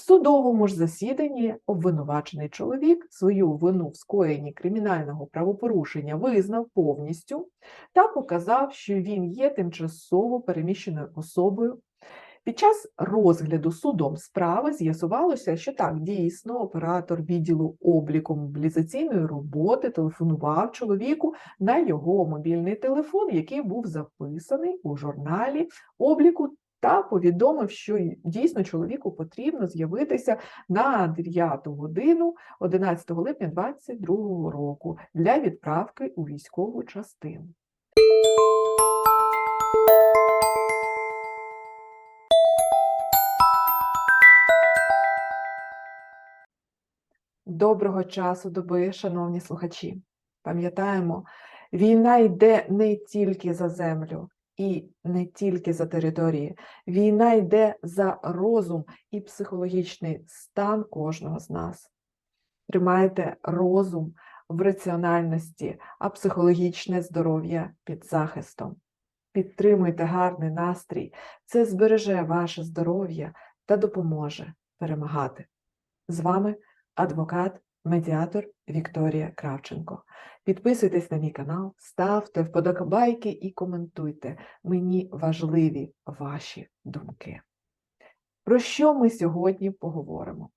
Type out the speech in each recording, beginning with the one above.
В судовому ж засіданні обвинувачений чоловік свою вину в скоєнні кримінального правопорушення визнав повністю та показав, що він є тимчасово переміщеною особою. Під час розгляду судом справи з'ясувалося, що так, дійсно, оператор відділу обліку мобілізаційної роботи телефонував чоловіку на його мобільний телефон, який був записаний у журналі обліку та повідомив, що дійсно чоловіку потрібно з'явитися на 9 годину 11 липня 2022 року для відправки у військову частину. Доброго часу доби, шановні слухачі. Пам'ятаємо, війна йде не тільки за землю і не тільки за території. Війна йде за розум і психологічний стан кожного з нас. Тримайте розум в раціональності, а психологічне здоров'я під захистом. Підтримуйте гарний настрій, це збереже ваше здоров'я та допоможе перемагати. З вами адвокат, медіатор Вікторія Кравченко. Підписуйтесь на мій канал, ставте вподобайки і коментуйте. Мені важливі ваші думки. Про що ми сьогодні поговоримо?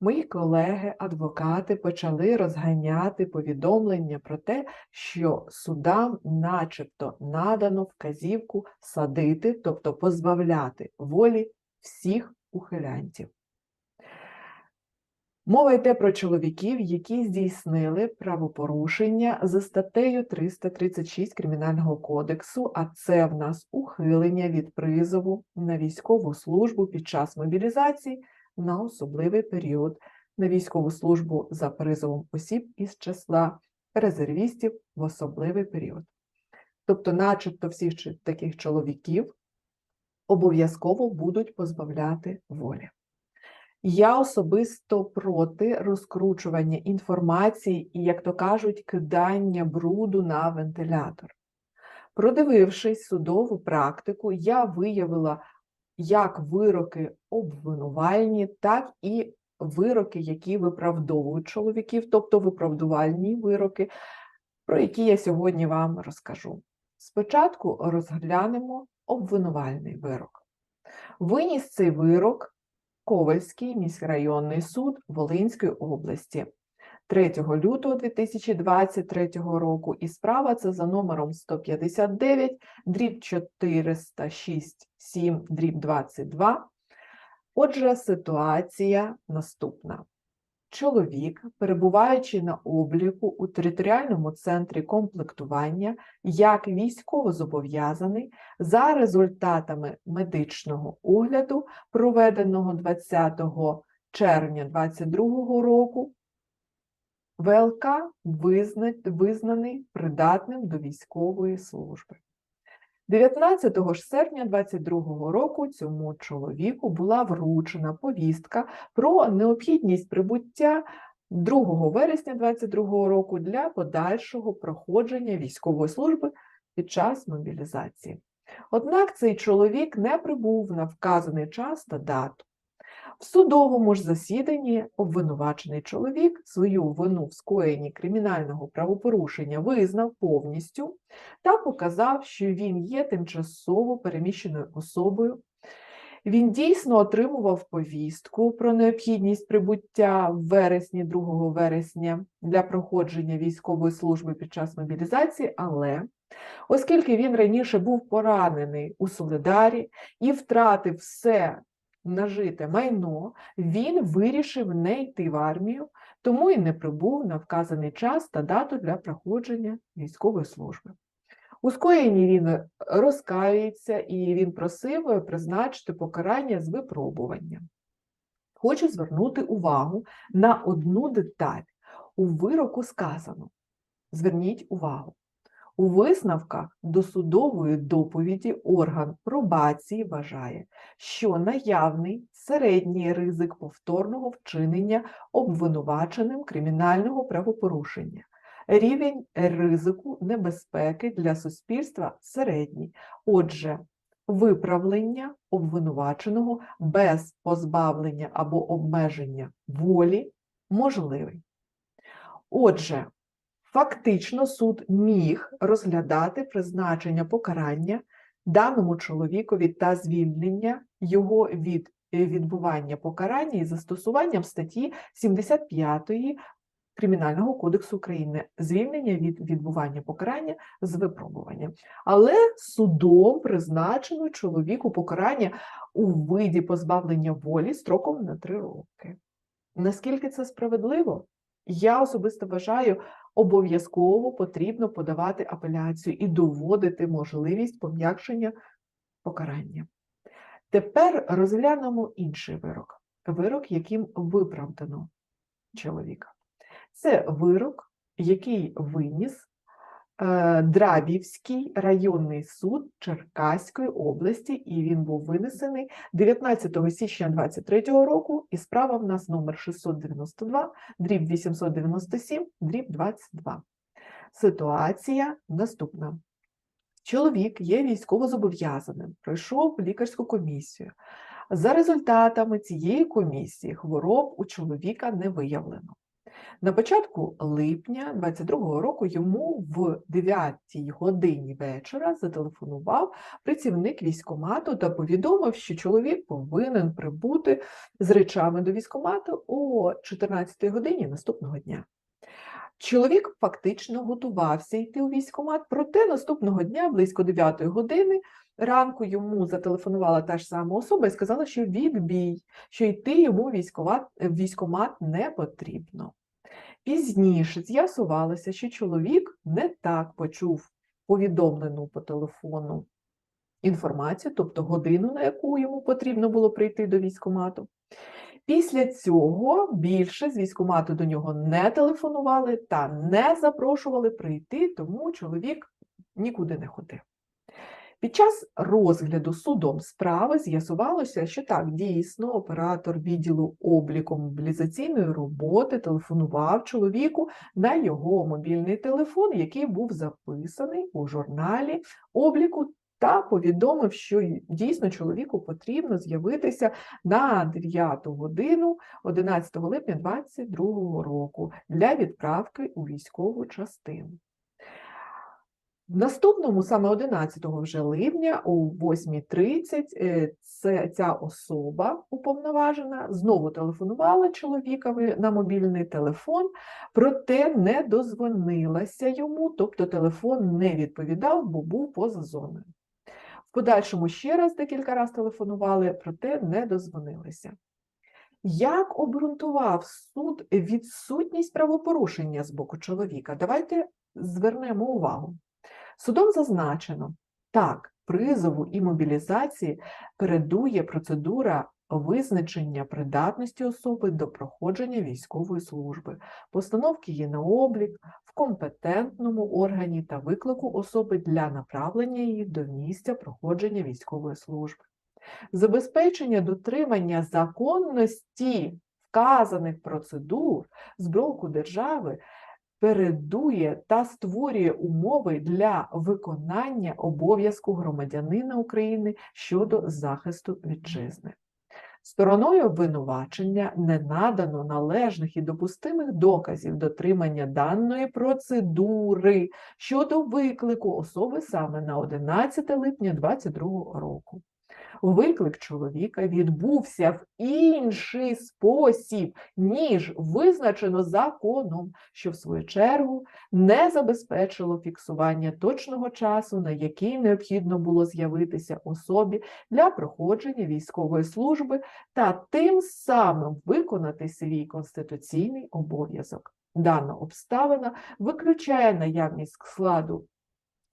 Мої колеги, адвокати почали розганяти повідомлення про те, що судам начебто надано вказівку садити, тобто позбавляти волі всіх ухилянтів. Мова йде про чоловіків, які здійснили правопорушення за статтею 336 Кримінального кодексу, а це в нас ухилення від призову на військову службу під час мобілізації на особливий період, на військову службу за призовом осіб із числа резервістів в особливий період. Тобто, начебто всіх таких чоловіків обов'язково будуть позбавляти волі. Я особисто проти розкручування інформації і, як то кажуть, кидання бруду на вентилятор. Продивившись судову практику, я виявила як вироки обвинувальні, так і вироки, які виправдовують чоловіків, тобто виправдувальні вироки, про які я сьогодні вам розкажу. Спочатку розглянемо обвинувальний вирок. Виніс цей вирок Ковальський міськрайонний суд Волинської області 3 лютого 2023 року, і справа це за номером 159, дріб 406, 7, дріб 22. Отже, ситуація наступна. Чоловік, перебуваючи на обліку у територіальному центрі комплектування як військовозобов'язаний, за результатами медичного огляду, проведеного 20 червня 2022 року, ВЛК визна- визнаний придатним до військової служби. 19 ж серпня 2022 року цьому чоловіку була вручена повістка про необхідність прибуття 2 вересня 2022 року для подальшого проходження військової служби під час мобілізації. Однак цей чоловік не прибув на вказаний час та дату. В судовому ж засіданні обвинувачений чоловік свою вину в скоєнні кримінального правопорушення визнав повністю та показав, що він є тимчасово переміщеною особою. Він дійсно отримував повістку про необхідність прибуття в вересні, 2 вересня для проходження військової служби під час мобілізації, але оскільки він раніше був поранений у Солидарі і втратив все нажите майно, він вирішив не йти в армію, тому і не прибув на вказаний час та дату для проходження військової служби. У скоєнні він розкаюється і він просив призначити покарання з випробуванням. Хочу звернути увагу на одну деталь. У вироку сказано: зверніть увагу. У висновках до судової доповіді орган пробації вважає, що наявний середній ризик повторного вчинення обвинуваченим кримінального правопорушення. Рівень ризику небезпеки для суспільства середній. Отже, виправлення обвинуваченого без позбавлення або обмеження волі можливий. Отже, фактично суд міг розглядати призначення покарання даному чоловікові та звільнення його від е, відбування покарання із застосуванням статті 75 Кримінального кодексу України звільнення від відбування покарання з випробуванням. Але судом призначено чоловіку покарання у виді позбавлення волі строком на 3 роки. Наскільки це справедливо? Я особисто вважаю, обов'язково потрібно подавати апеляцію і доводити можливість пом'якшення покарання. Тепер розглянемо інший вирок. Вирок, яким виправдано чоловіка. Це вирок, який виніс Драбівський районний суд Черкаської області, і він був винесений 19 січня 2023 року, і справа в нас номер 692, дріб 897, дріб 22. Ситуація наступна. Чоловік є військовозобов'язаним, пройшов лікарську комісію. За результатами цієї комісії хвороб у чоловіка не виявлено. На початку липня 22 року йому в 9 годині вечора зателефонував працівник військомату та повідомив, що чоловік повинен прибути з речами до військомату о 14 годині наступного дня. Чоловік фактично готувався йти у військкомат, проте наступного дня, близько 9 години ранку, йому зателефонувала та ж сама особа і сказала, що відбій, що йти йому військкомат, військкомат не потрібно. Пізніше з'ясувалося, що чоловік не так почув повідомлену по телефону інформацію, тобто годину, на яку йому потрібно було прийти до військкомату. Після цього більше з військкомату до нього не телефонували та не запрошували прийти, тому чоловік нікуди не ходив. Під час розгляду судом справи з'ясувалося, що так, дійсно, оператор відділу обліку мобілізаційної роботи телефонував чоловіку на його мобільний телефон, який був записаний у журналі обліку, та повідомив, що дійсно чоловіку потрібно з'явитися на 9 годину 11 липня 2022 року для відправки у військову частину. В наступному, саме 11 вже липня, о 8.30, е, ця особа уповноважена знову телефонувала чоловікові на мобільний телефон, проте не дозвонилася йому, тобто телефон не відповідав, бо був поза зоною. В подальшому ще раз декілька разів телефонували, проте не дозвонилися. Як обґрунтував суд відсутність правопорушення з боку чоловіка? Давайте звернемо увагу. Судом зазначено, так, призову і мобілізації передує процедура визначення придатності особи до проходження військової служби, постановки її на облік в компетентному органі та виклику особи для направлення її до місця проходження військової служби. Забезпечення дотримання законності вказаних процедур з боку держави передує та створює умови для виконання обов'язку громадянина України щодо захисту вітчизни. Стороною обвинувачення не надано належних і допустимих доказів дотримання даної процедури щодо виклику особи саме на 11 липня 2022 року. Виклик чоловіка відбувся в інший спосіб, ніж визначено законом, що в свою чергу не забезпечило фіксування точного часу, на який необхідно було з'явитися особі для проходження військової служби та тим самим виконати свій конституційний обов'язок. Дана обставина виключає наявність складу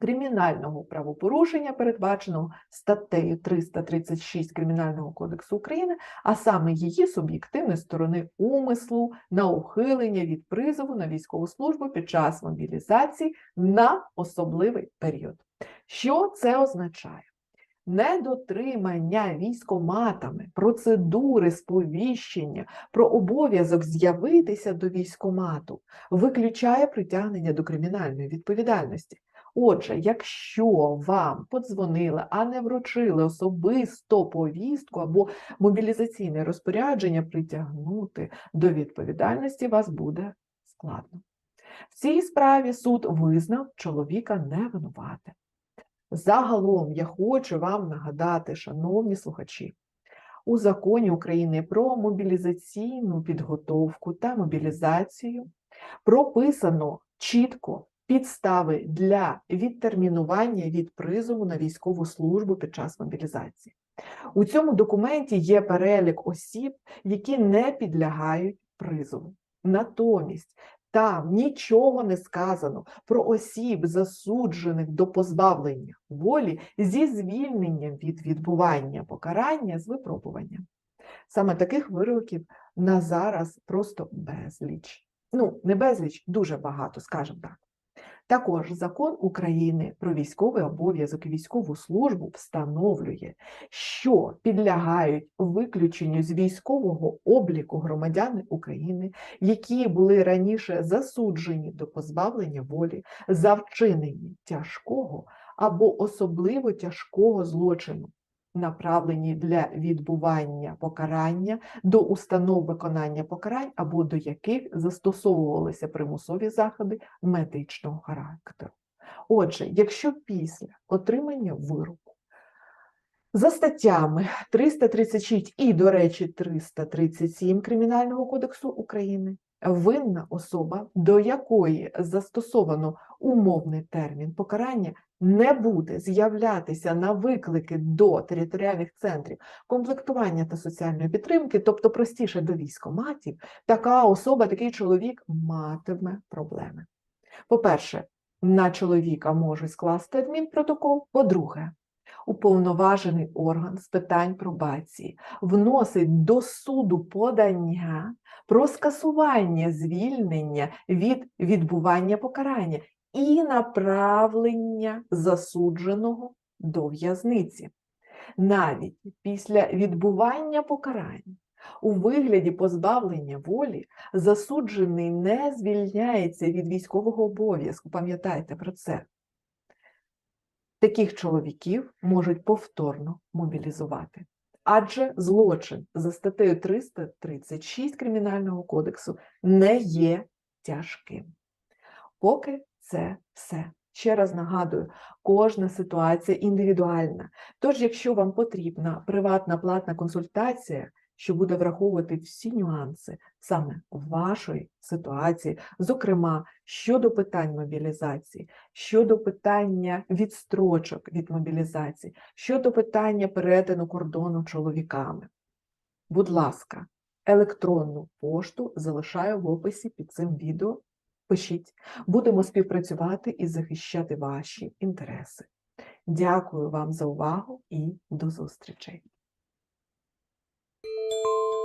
кримінального правопорушення, передбаченого статтею 336 Кримінального кодексу України, а саме її суб'єктивної сторони умислу на ухилення від призову на військову службу під час мобілізації на особливий період. Що це означає? Недотримання військоматами процедури сповіщення про обов'язок з'явитися до військомату виключає притягнення до кримінальної відповідальності. Отже, якщо вам подзвонили, а не вручили особисто повістку або мобілізаційне розпорядження, притягнути до відповідальності вас буде складно. В цій справі суд визнав чоловіка невинуватим. Загалом я хочу вам нагадати, шановні слухачі, у законі України про мобілізаційну підготовку та мобілізацію прописано чітко підстави для відтермінування від призову на військову службу під час мобілізації. У цьому документі є перелік осіб, які не підлягають призову. Натомість там нічого не сказано про осіб, засуджених до позбавлення волі зі звільненням від відбування покарання з випробуванням. Саме таких вироків на зараз просто безліч. Ну, не безліч, дуже багато, скажімо так. Також закон України про військовий обов'язок і військову службу встановлює, що підлягають виключенню з військового обліку громадяни України, які були раніше засуджені до позбавлення волі за вчинення тяжкого або особливо тяжкого злочину, направлені для відбування покарання до установ виконання покарань або до яких застосовувалися примусові заходи медичного характеру. Отже, якщо після отримання вироку за статтями 336 і, до речі, 337 Кримінального кодексу України винна особа, до якої застосовано умовний термін покарання, не буде з'являтися на виклики до територіальних центрів комплектування та соціальної підтримки, тобто простіше до військоматів, така особа, такий чоловік матиме проблеми. По-перше, на чоловіка можуть скласти адмінпротокол. По-друге, уповноважений орган з питань пробації вносить до суду подання про скасування звільнення від відбування покарання і направлення засудженого до в'язниці. Навіть після відбування покарання у вигляді позбавлення волі засуджений не звільняється від військового обов'язку. Пам'ятайте про це. Таких чоловіків можуть повторно мобілізувати. Адже злочин за статтею 336 Кримінального кодексу не є тяжким. Поки це все. Ще раз нагадую, кожна ситуація індивідуальна. Тож, якщо вам потрібна приватна платна консультація, що буде враховувати всі нюанси саме вашої ситуації, зокрема щодо питань мобілізації, щодо питання відстрочок від мобілізації, щодо питання перетину кордону чоловіками. Будь ласка, електронну пошту залишаю в описі під цим відео. Пишіть, будемо співпрацювати і захищати ваші інтереси. Дякую вам за увагу і до зустрічей! Música